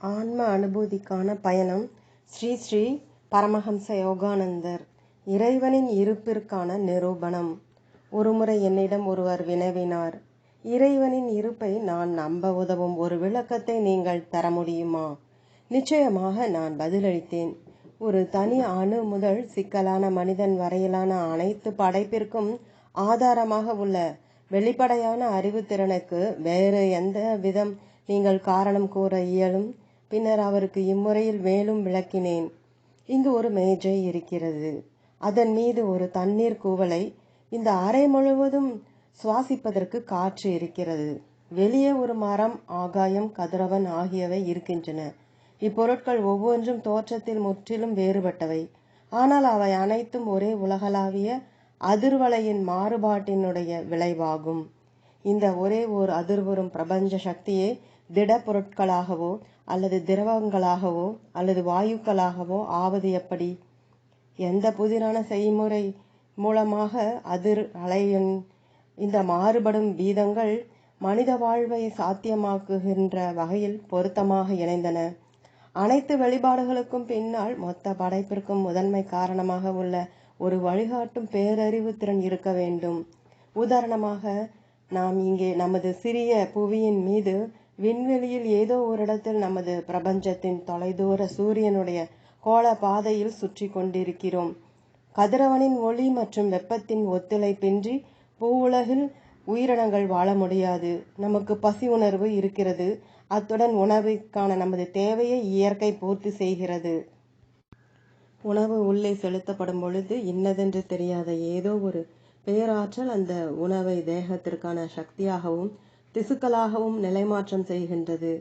ஆன்ம அனுபூதிக்கான பயணம் ஸ்ரீ ஸ்ரீ பரமஹம்ச யோகானந்தர் இறைவனின் இருப்பிற்கான நிரூபணம். ஒருமுறை என்னிடம் ஒருவர் வினவினார் இறைவனின் இருப்பை நான் நம்ப உதவும் ஒரு விளக்கத்தை நீங்கள் தர முடியுமா? நிச்சயமாக நான் பதிலளித்தேன். ஒரு தனி அணு முதல் சிக்கலான மனிதன் வரையிலான அனைத்து படைப்பிற்கும் ஆதாரமாக உள்ள வெளிப்படையான அறிவுத்திறனுக்கு வேறு எந்த விதம் நீங்கள் காரணம் கூற இயலும்? பின்னர் அவருக்கு இம்முறையில் மேலும் விளக்கினேன். இங்கு ஒரு மேஜை இருக்கிறது. அதன் மீது ஒரு தண்ணீர் கூவலை இந்த அறை முழுவதும் சுவாசிப்பதற்கு காற்று இருக்கிறது. வெளியே ஒரு மரம் ஆகாயம் கதிரவன் ஆகியவை இருக்கின்றன. இப்பொருட்கள் ஒவ்வொன்றும் தோற்றத்தில் முற்றிலும் வேறுபட்டவை. ஆனால் அவை அனைத்தும் ஒரே உலகளாவிய அதிர்வலையின் மாறுபாட்டினுடைய விளைவாகும். இந்த ஒரே ஓர் அதிர்வுறும் பிரபஞ்ச சக்தியே திடப்பொருட்களாகவோ அல்லது திரவங்களாகவோ அல்லது வாயுக்களாகவோ ஆவது எப்படி? எந்த புதிரான செய்முறை மூலமாக அதிர் அலையின் இந்த மாறுபடும் வீதங்கள் மனித வாழ்வை சாத்தியமாக்குகின்ற வகையில் பொருத்தமாக இணைந்தன. அனைத்து வெளிப்பாடுகளுக்கும் பின்னால் மொத்த படைப்பிற்கும் முதன்மை காரணமாக உள்ள ஒரு வழிகாட்டும் பேரறிவு திறன் இருக்க வேண்டும். உதாரணமாக நாம் இங்கே நமது சிறிய புவியின் மீது விண்வெளியில் ஏதோ ஒரு இடத்தில் நமது பிரபஞ்சத்தின் தொலைதூர சூரியனுடைய கோள பாதையில் சுற்றி கொண்டிருக்கிறோம். கதிரவனின் ஒளி மற்றும் வெப்பத்தின் ஒத்துழைப்பின்றி பூவுலகில் உயிரினங்கள் வாழ முடியாது. நமக்கு பசி உணர்வு இருக்கிறது. அத்துடன் உணவிற்கான நமது தேவையை இயற்கை பூர்த்தி செய்கிறது. உணவு உள்ளே செலுத்தப்படும் பொழுது இன்னதென்று தெரியாத ஏதோ ஒரு பேராற்றல் அந்த உணவை தேகத்திற்கான சக்தியாகவும் திசுக்களாகவும் நிலைமாற்றம் செய்கின்றது.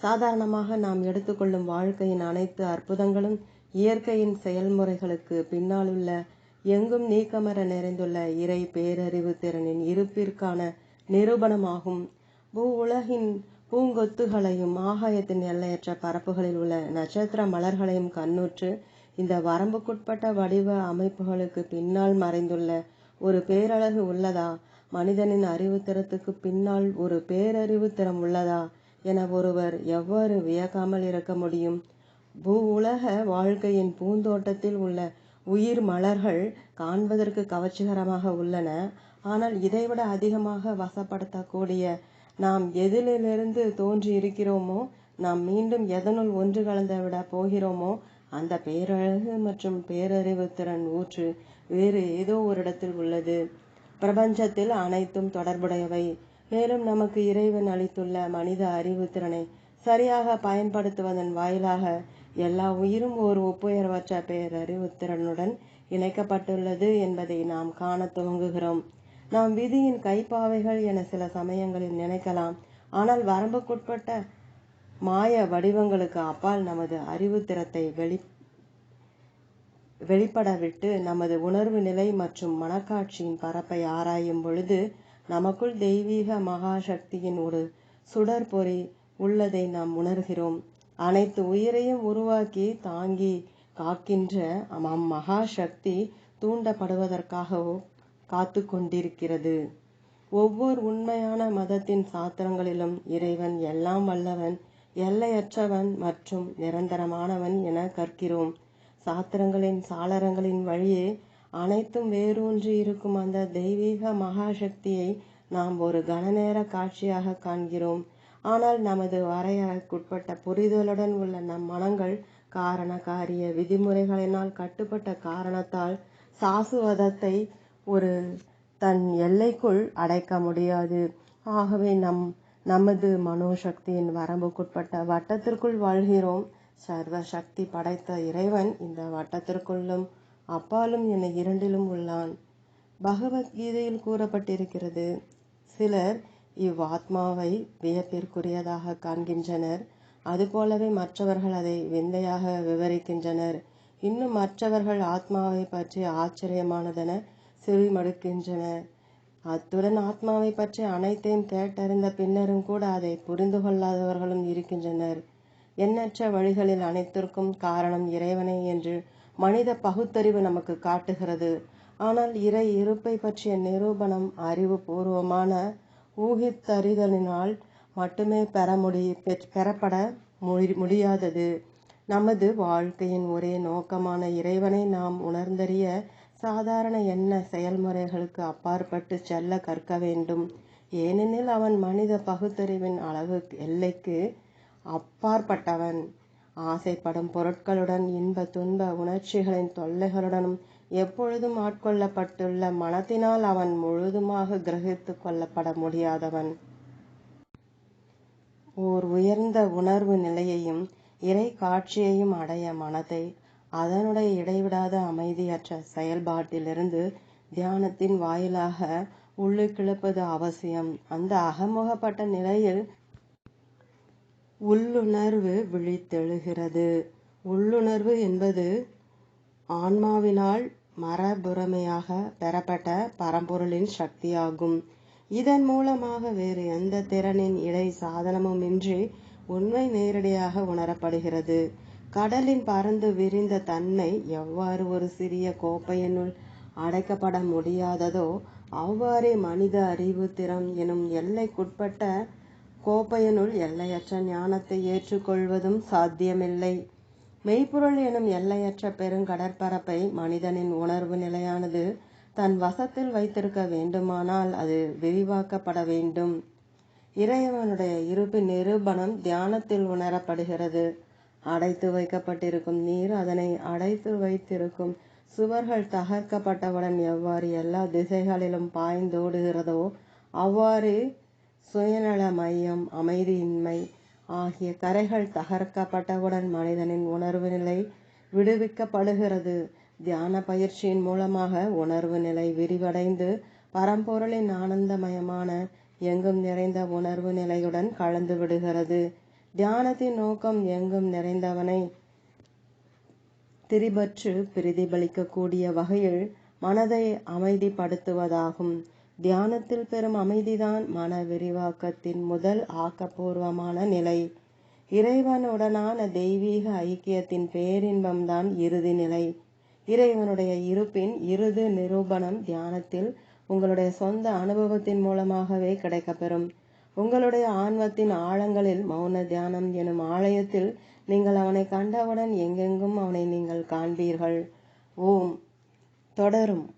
சாதாரணமாக நாம் எடுத்துக்கொள்ளும் வாழ்க்கையின் அனைத்து அற்புதங்களும் இயற்கையின் செயல்முறைகளுக்கு பின்னாலுள்ள எங்கும் நீக்கமர நிறைந்துள்ள இறை பேரறிவு திறனின் இருப்பிற்கான நிரூபணமாகும். பூ உலகின் பூங்கொத்துகளையும் ஆகாயத்தின் எல்லையற்ற பரப்புகளில் உள்ள நட்சத்திர மலர்களையும் கண்ணுற்று இந்த வரம்புக்குட்பட்ட வடிவ அமைப்புகளுக்கு பின்னால் மறைந்துள்ள ஒரு பேரழகு உள்ளதா? மனிதனின் அறிவுத்திறத்துக்கு பின்னால் ஒரு பேரறிவு திறம் உள்ளதா என ஒருவர் எவ்வாறு வியக்காமல் இருக்க முடியும்? பூ உலக வாழ்க்கையின் பூந்தோட்டத்தில் உள்ள உயிர் மலர்கள் காண்பதற்கு கவர்ச்சிகரமாக உள்ளன. ஆனால் இதைவிட அதிகமாக வசப்படுத்தக்கூடிய நாம் எதிலிருந்து தோன்றி இருக்கிறோமோ நாம் மீண்டும் எதனுள் ஒன்று கலந்து விட போகிறோமோ அந்த பேரழகு மற்றும் பேரறிவு திறன் ஊற்று வேறு ஏதோ ஒரு இடத்தில் உள்ளது. பிரபஞ்சத்தில் அனைத்தும் தொடர்புடையவை. மேலும் நமக்கு இறைவன் அளித்துள்ள மனித அறிவு திறனை சரியாக பயன்படுத்துவதன் வாயிலாக எல்லா உயிரும் ஒரு ஒப்புயர்வற்ற பேரறிவு திறனுடன் இணைக்கப்பட்டுள்ளது என்பதை நாம் காண துவங்குகிறோம். நாம் விதியின் கைப்பாவைகள் என சில சமயங்களில் நினைக்கலாம். ஆனால் வரம்புக்குட்பட்ட மாய வடிவங்களுக்கு அப்பால் நமது அறிவு திறத்தை வெளி வெளிப்படவிட்டு நமது உணர்வு நிலை மற்றும் மனக்காட்சியின் பரப்பை ஆராயும் பொழுது நமக்குள் தெய்வீக மகாசக்தியின் ஒரு சுடற்பொறி உள்ளதை நாம் உணர்கிறோம். அனைத்து உயிரையும் உருவாக்கி தாங்கி காக்கின்ற அம் மகாசக்தி தூண்டப்படுவதற்காகவோ காத்து கொண்டிருக்கிறது. ஒவ்வொரு உண்மையான மதத்தின் சாத்திரங்களிலும் இறைவன் எல்லாம் வல்லவன் எல்லையற்றவன் மற்றும் நிரந்தரமானவன் என கற்கிறோம். சாத்திரங்களின் சாளரங்களின் வழியே அனைத்தும் வேரூன்றி இருக்கும் அந்த தெய்வீக மகாசக்தியை நாம் ஒரு கனநேர காட்சியாக காண்கிறோம். ஆனால் நமது வரையறைக்குட்பட்ட புரிதலுடன் உள்ள நம் மனங்கள் காரண காரிய விதிமுறைகளினால் கட்டுப்பட்ட காரணத்தால் சாசுவதத்தை ஒரு தன் எல்லைக்குள் அடைக்க முடியாது. ஆகவே நம் நமது மனோசக்தியின் வரம்புக்குட்பட்ட வட்டத்திற்குள் வாழ்கிறோம். சர்வ சக்தி படைத்த இறைவன் இந்த வட்டத்திற்குள்ளும் அப்பாலும் என இரண்டிலும் உள்ளான். பகவத்கீதையில் கூறப்பட்டிருக்கிறது சிலர் இவ்வாத்மாவை வியப்பிற்குரியதாக காண்கின்றனர். அதுபோலவே மற்றவர்கள் அதை விந்தையாக விவரிக்கின்றனர். இன்னும் மற்றவர்கள் ஆத்மாவை பற்றி ஆச்சரியமானதென செவிமடுக்கின்றனர் அத்துடன் ஆத்மாவை பற்றி அனைத்தையும் கேட்டறிந்த பின்னரும் கூட அதை புரிந்து கொள்ளாதவர்களும் இருக்கின்றனர். எண்ணற்ற வழிகளில் அனைத்திற்கும் காரணம் இறைவனே என்று மனித பகுத்தறிவு நமக்கு காட்டுகிறது. ஆனால் இறை இருப்பை பற்றிய நிரூபணம் அறிவுபூர்வமான ஊகித்தறிதலினால் மட்டுமே பெற முடி பெறப்பட முடியாதது. நமது வாழ்க்கையின் ஒரே நோக்கமான இறைவனை நாம் உணர்ந்தறிய சாதாரண எண்ண செயல்முறைகளுக்கு அப்பாற்பட்டு செல்ல கற்க வேண்டும். ஏனெனில் அவன் மனித பகுத்தறிவின் அளவு எல்லைக்கு அப்பாற்பட்டவன். ஆசைப்படும் பொருட்களுடன் இன்ப துன்ப உணர்ச்சிகளின் தொல்லைகளுடனும் எப்பொழுதும் ஆட்கொள்ளப்பட்டுள்ள மனத்தினால் அவன் முழுதுமாக கிரகித்து கொள்ளப்பட முடியாதவன். ஓர் உயர்ந்த உணர்வு நிலையையும் இறை காட்சியையும் அடைய மனத்தை அதனுடைய இடைவிடாத அமைதியற்ற செயல்பாட்டிலிருந்து தியானத்தின் வாயிலாக உள்ளுக்கிழப்பது அவசியம். அந்த அகமுகப்பட்ட நிலையில் உள்ளுணர்வு விழித்தெழுகிறது. உள்ளுணர்வு என்பது ஆன்மாவினால் மரபுரிமையாக பெறப்பட்ட பரம்பொருளின் சக்தியாகும். இதன் மூலமாக வேறு எந்த திறனின் இடை சாதனமுமின்றி உண்மை நேரடியாக உணரப்படுகிறது. கடலின் பறந்து விரிந்த தன்மை எவ்வாறு ஒரு சிறிய கோப்பையினுள் அடைக்கப்பட முடியாததோ அவ்வாறே மனித அறிவு திறம் எனும் எல்லைக்குட்பட்ட கோப்பையினுள் எல்லையற்ற ஞானத்தை ஏற்றுக்கொள்வதும் சாத்தியமில்லை. மெய்ப்பொருள் எனும் எல்லையற்ற பெருங்கடற்பரப்பை மனிதனின் உணர்வு நிலையானது தன் வசத்தில் வைத்திருக்க வேண்டுமானால் அது விரிவாக்கப்பட வேண்டும். இறைவனுடைய இருப்பு நிரூபணம் தியானத்தில் உணரப்படுகிறது. அடைத்து வைக்கப்பட்டிருக்கும் நீர் அதனை அடைத்து வைத்திருக்கும் சுவர்கள் தகர்க்கப்பட்டவுடன் எவ்வாறு எல்லா திசைகளிலும் பாய்ந்தோடுகிறதோ அவ்வாறு சுயநல மையம் அமைதியின்மை ஆகிய கரைகள் தகர்க்கப்பட்டவுடன் மனிதனின் உணர்வு நிலை விடுவிக்கப்படுகிறது. தியான பயிற்சியின் மூலமாக உணர்வு நிலை விரிவடைந்து பரம்பொருளின் ஆனந்தமயமான எங்கும் நிறைந்த உணர்வு நிலையுடன் கலந்து விடுகிறது. தியானத்தின் நோக்கம் எங்கும் நிறைந்தவனை திரிபற்று பிரதிபலிக்கக்கூடிய வகையில் மனதை அமைதிப்படுத்துவதாகும். தியானத்தில் பெறும் அமைதிதான் மன விரிவாக்கத்தின் முதல் ஆக்கப்பூர்வமான நிலை. இறைவனுடனான தெய்வீக ஐக்கியத்தின் பேரின்பம்தான் இறுதி நிலை. இறைவனுடைய இருப்பின் இறுதி நிரூபணம் தியானத்தில் உங்களுடைய சொந்த அனுபவத்தின் மூலமாகவே கிடைக்கப்பெறும். உங்களுடைய ஆன்மத்தின் ஆழங்களில் மௌன தியானம் எனும் ஆலயத்தில் நீங்கள் அவனை கண்டவுடன் எங்கெங்கும் அவனை நீங்கள் காண்பீர்கள். ஓம். தொடரும்.